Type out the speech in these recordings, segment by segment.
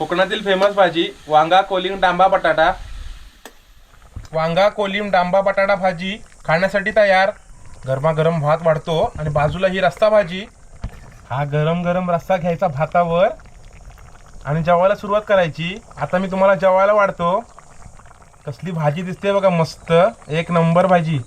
कोकणातील फेमस भाजी वांगा कोलिंग डांबा बटाटा. वांगा कोलिंग डांबा बटाटा भाजी खाण्यासाठी तयार. गरमागरम भात वाढतो आणि बाजूला ही रस्ता भाजी. हा गरम गरम रस्सा घ्यायचा भातावर. आणि जेवायला सुरुवात करायची. आता मी तुम्हाला जेवायला वाढतो. कसली भाजी दिसते बघा मस्त. एक नंबर भाजी.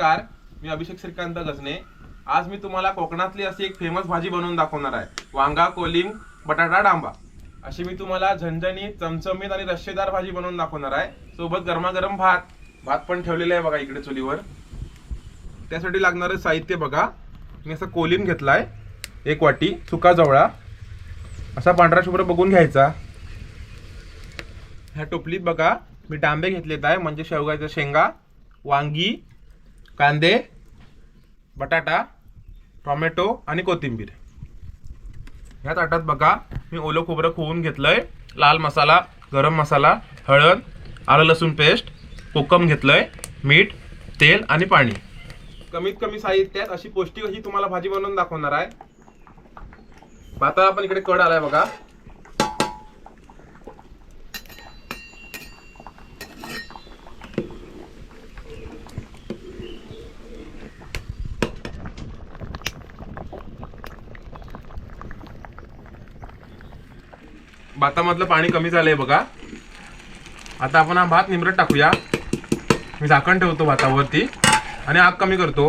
नमस्कार मी अभिषेक श्रीकांत गजने. आज मी तुम्हाला कोकणातली अशी एक फेमस भाजी बनवून दाखवणार आहे. वांगा कोलिंग बटाटा डांबा. अशी मी तुम्हाला झणझणीत चमचमीत आणि रश्शेदार भाजी बनवून दाखवणार आहे. सोबत गरमागरम भात. भात पण ठेवलेला आहे बघा इकडे चुलीवर. त्यासाठी लागणारं साहित्य बघा. मी असं कोलिम घेतला आहे एक वाटी सुका जवळा. असा पांढरा शुभ्र बघून घ्यायचा. ह्या टोपलीत बघा मी डांबे घेतलेत आहे म्हणजे शेवगाच्या शेंगा वांगी कांदे बटाटा टोमॅटो आणि कोथिंबीर. ह्या ताटात बघा मी ओलं खोबरं खोवून घेतलंय. लाल मसाला गरम मसाला हळद आलं लसूण पेस्ट कोकम घेतलंय मीठ तेल आणि पाणी. कमीत कमी साहित्यात अशी पौष्टिक अशी तुम्हाला भाजी बनवून दाखवणार आहे. भाताला पण इकडे कड आलाय बघा. भातामधलं पाणी कमी झालंय बघा. आता आपण हा भात निमरट टाकूया. मी झाकण ठेवतो भातावरती आणि आग कमी करतो.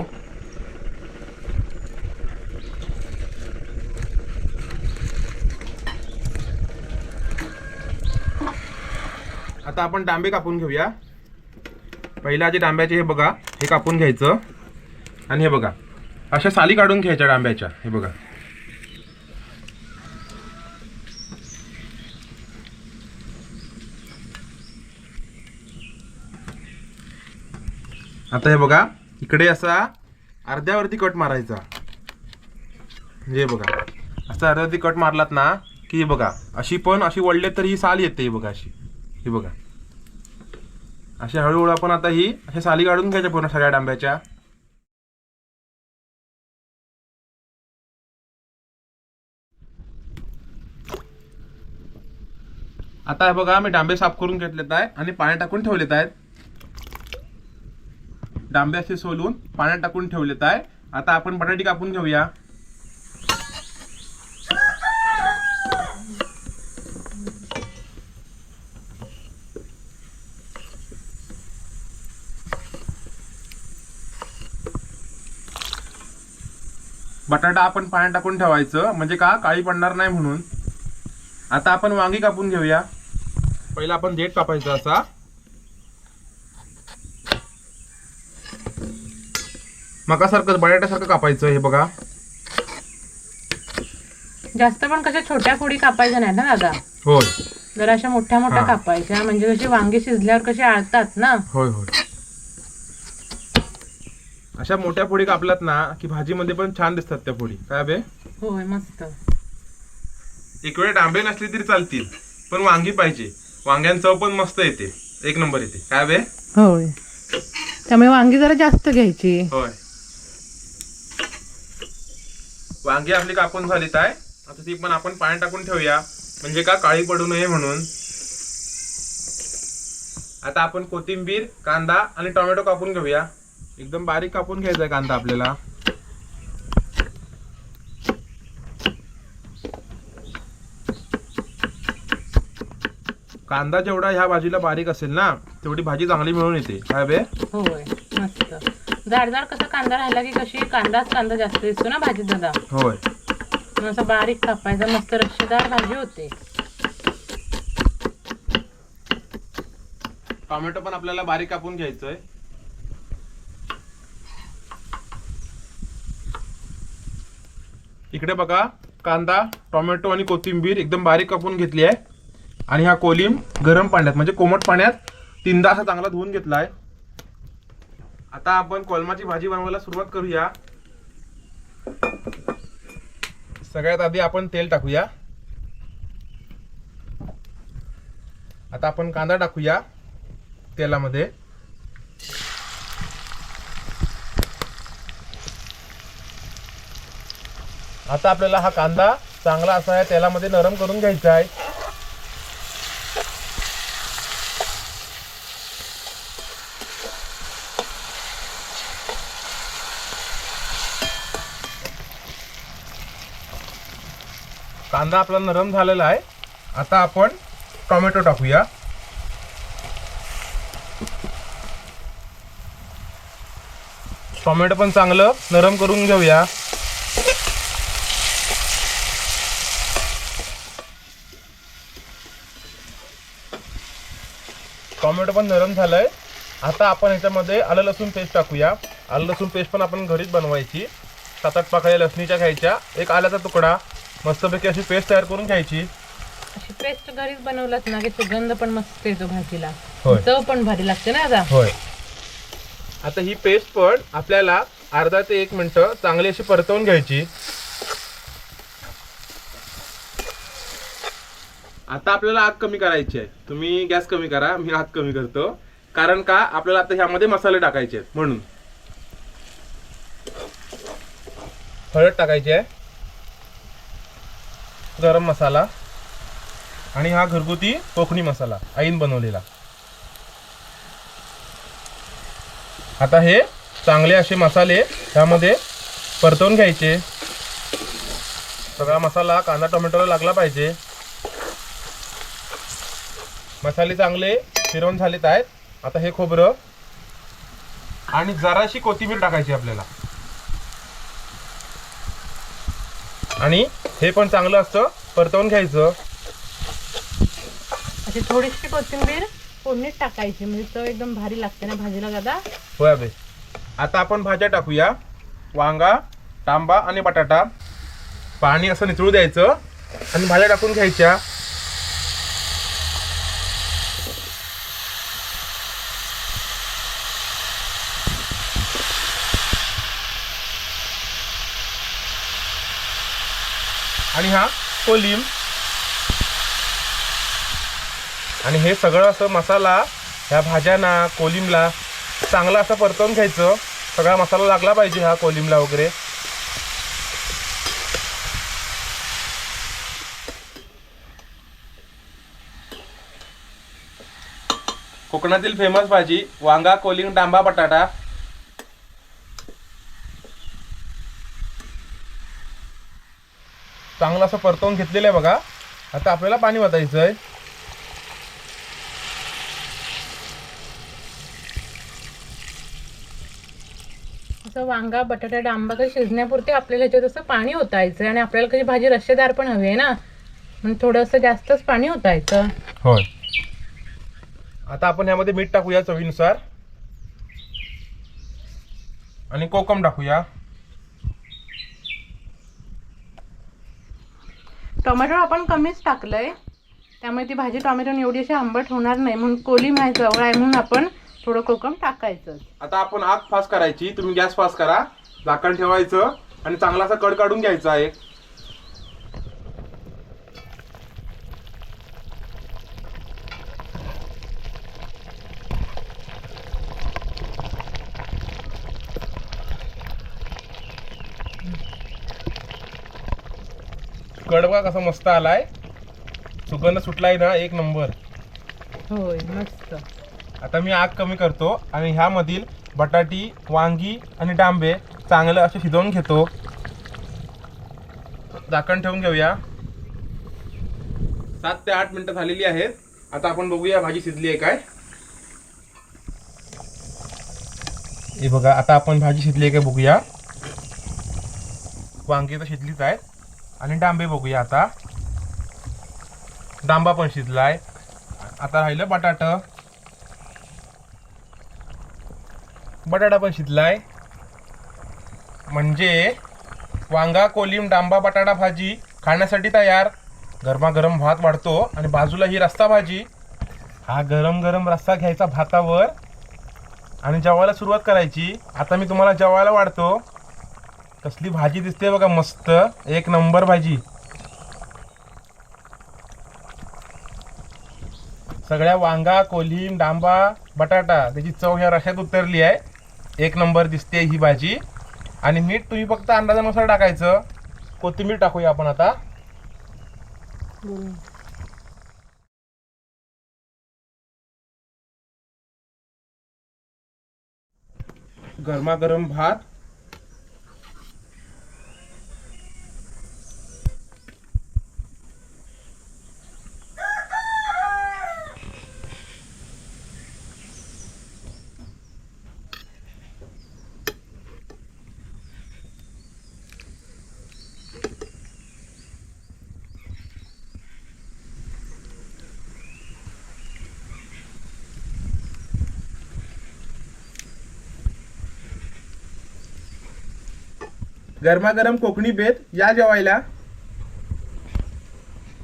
आता आपण डांबे कापून घेऊया. पहिल्या जे डांब्याचे हे बघा हे कापून घ्यायचं. आणि हे बघा अशा साली काढून घ्यायच्या डांब्याच्या हे बघा. आता हे बघा इकडे असा अर्ध्यावरती कट मारायचा. म्हणजे हे बघा असं अर्ध्यावरती कट मारलात ना की बघा अशी पण अशी वळले तर ही साल येते ही बघा अशी. ही बघा. अशी हळूहळू आपण आता ही अशा साली काढून घ्यायच्या पूर्ण सगळ्या डांब्याच्या. आता हे बघा मी डांबे साफ करून घेतलेत आहे आणि पाणी टाकून ठेवलेत आहेत. डांबे असे सोलून पाण्यात टाकून ठेवलेत आहे. आता आपण बटाटे कापून घेऊया. बटाटा आपण पाण्यात टाकून ठेवायचं. म्हणजे का? काळी पडणार नाही म्हणून. आता आपण वांगी कापून घेऊया. पहिला आपण देठ कापायचा असा. मकासारखं बटाट्यासारखं कापायचं हे बघा. जास्त पण कशा छोट्या फोडी कापायच्या नाहीत ना दादा? होय. जरा अशा मोठ्या मोठ्या हा. कापायच्या म्हणजे कशी वांगी शिजल्यावर कशी आळतात ना? होय होय. अशा मोठ्या फोडी कापल्यात ना की भाजीमध्ये पण छान दिसतात त्या फोडी. काय बे? होय मस्त. एक वेळ डांबे नसली तरी चालतील पण वांगी पाहिजे. वांग्यान चव पण मस्त येते. एक नंबर येते. काय बे? होय. त्यामुळे वांगी जरा जास्त घ्यायची. होय. वांगी आपली कापून झालीत आहे आता ती पण आपण पाण्यात टाकून ठेवूया. म्हणजे का काळी पडू नये म्हणून. आता आपण कोथिंबीर कांदा आणि टोमॅटो कापून घेऊया. एकदम बारीक कापून घ्यायचा आहे कांदा आपल्याला. कांदा जेवढा ह्या भाजीला बारीक असेल ना तेवढी भाजी चांगली मिळून येते. काय बे? होय मस्त जाड जाड कसा कांदा राहिला की कशी कांदाच कांदा जास्त दिसतो ना भाजीत दादा? होय. असं बारीक कापायचा मस्त रश्शेदार भाजी होते. टोमॅटो पण आपल्याला बारीक कापून घ्यायचंय. इकडे बघा कांदा टोमॅटो आणि कोथिंबीर एकदम बारीक कापून घेतली आहे. आणि हा कोलिम गरम पाण्यात म्हणजे कोमट पाण्यात तीनदा असा चांगला धुवून घेतलाय. आता आपण कोलमाची भाजी बनवायला सुरुवात करूया. सगळ्यात आधी आपण तेल टाकूया. आता आपण कांदा टाकूया तेलामध्ये. आता आपल्याला हा कांदा चांगला असा आहे तेलामध्ये नरम करून घ्यायचा आहे. कांदा आपला नरम झालेला आहे. आता आपण टोमॅटो टाकूया. टोमॅटो पण चांगलं नरम करून घेऊया. टोमॅटो पण नरम झालंय. आता आपण ह्याच्यामध्ये आलं लसूण पेस्ट टाकूया. आलं लसूण पेस्ट पण आपण घरीच बनवायची. सात आठ पाकळ्या लसणीच्या घ्यायच्या एक आल्याचा तुकडा. मस्तपैकी अशी पेस्ट तयार करून घ्यायची. अशी पेस्ट घरीच बनवलात ना की सुगंध पण मस्त येतो भाजीला होय. चव पण भारी लागते ना आता. होय. आता ही पेस्ट पण आपल्याला अर्धा ते एक मिनिट चांगली अशी परतवून घ्यायची. आता आपल्याला आग कमी करायची आहे. तुम्ही गॅस कमी करा मी आग कमी करतो. कारण का आपल्याला आता ह्यामध्ये मसाले टाकायचे आहेत म्हणून. हळद टाकायची आहे. गरम मसाला आणि हा घरगुती कोकणी मसाला आईन बनवलेला. आता हे चांगले असे मसाले त्यामध्ये परतवून घ्यायचे. सगळा मसाला कांदा टोमॅटोला लागला पाहिजे. मसाले चांगले फिरवून झालेत आहेत. आता हे खोबरं आणि जराशी कोथिंबीर टाकायची आपल्याला. आणि हे पण चांगलं असतं. परतवून घ्यायचं. अशी थोडीशी कोथिंबीर फोडणीत टाकायची. म्हणजे चव एकदम भारी लागते ना भाजीला दादा? होय अबे आता आपण भाज्या टाकूया. वांगा तांबा आणि बटाटा. पाणी असं निचळू द्यायचं. आणि भाज्या टाकून घ्यायच्या. आणि हा कोलिम आणि हे सगळं असं मसाला ह्या भाज्यांना कोलिमला चांगला असं परतवून घ्यायचं. सगळा मसाला लागला पाहिजे हा कोलिमला वगैरे. कोकणातील फेमस भाजी वांगा कोलिंग डांबा बटाटा. चांगलं असं परतवून घेतलेलं आहे बघा. आता आपल्याला पाणी वाटायचं आहे असं वांगा बटाटा डांबा काही शिजण्यापुरते आपल्याला ह्याच्यात असं पाणी ओतायचं आणि आपल्याला कशी भाजी रश्शेदार पण हवी आहे ना? म्हणून थोडंसं जास्तच पाणी ओतायचं. होय. आता आपण ह्यामध्ये मीठ टाकूया चवीनुसार. आणि कोकम टाकूया. टोमॅटो आपण कमीच टाकलं आहे त्यामुळे ती भाजी टोमॅटोने एवढी अशी आंबट होणार नाही म्हणून कोली माहीत जवळ आहे म्हणून आपण थोडं कोकम टाकायचं. आता आपण आग फास्ट करायची तुम्ही गॅस फास्ट करा. झाकण ठेवायचं आणि चांगला असा कड काढून घ्यायचा आहे कड बघा कसा मस्त आलाय. सुगंध सुटलाय ना एक नंबर. होय मस्त. आता मी आग कमी करतो आणि ह्यामधील बटाटी वांगी आणि डांबे चांगलं असे शिजवून घेतो. झाकण ठेवून घेऊया. सात ते आठ मिनिटं झालेली आहेत. आता आपण बघूया भाजी शिजली आहे काय. हे बघा आता आपण भाजी शिजली आहे काय बघूया. वांगी तर शिजलीच आहेत. आणि डांबे बघूया आता. डांबा पण शिजलाय. आता राहिलं बटाट. बटाटा पण शिजलाय. म्हणजे वांगा कोलिम डांबा बटाटा भाजी खाण्यासाठी तयार. गरमागरम भात वाढतो आणि बाजूला ही रस्ता भाजी. हा गरम गरम रस्ता घ्यायचा भातावर. आणि जेवायला सुरुवात करायची. आता मी तुम्हाला जेवायला वाढतो. कसली भाजी दिसते बघा मस्त. एक नंबर भाजी. सगळ्या वांगा कोलिम डांबा बटाटा त्याची चव ह्या रशात उतरली आहे. एक नंबर दिसते ही भाजी. आणि मीठ तुम्ही फक्त अंदाजानुसार टाकायचं. कोथिंबीर टाकूया आपण आता. गरमागरम भात. गरमागरम कोकणी बेत या जेवायला.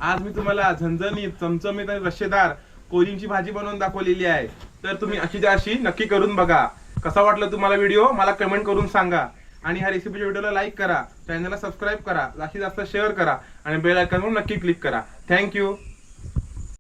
आज मी तुम्हाला झणझणीत चमचमीत आणि रश्शेदार कोलिंगची भाजी बनवून दाखवलेली आहे. तर तुम्ही अशीच्या अशी नक्की करून बघा. कसा वाटला तुम्हाला व्हिडिओ? मला कमेंट करून सांगा. आणि ह्या रेसिपीच्या व्हिडिओला लाईक करा. चॅनलला सबस्क्राईब करा. जास्तीत जास्त शेअर करा. आणि बेल आयकॉनवर नक्की क्लिक करा. थँक्यू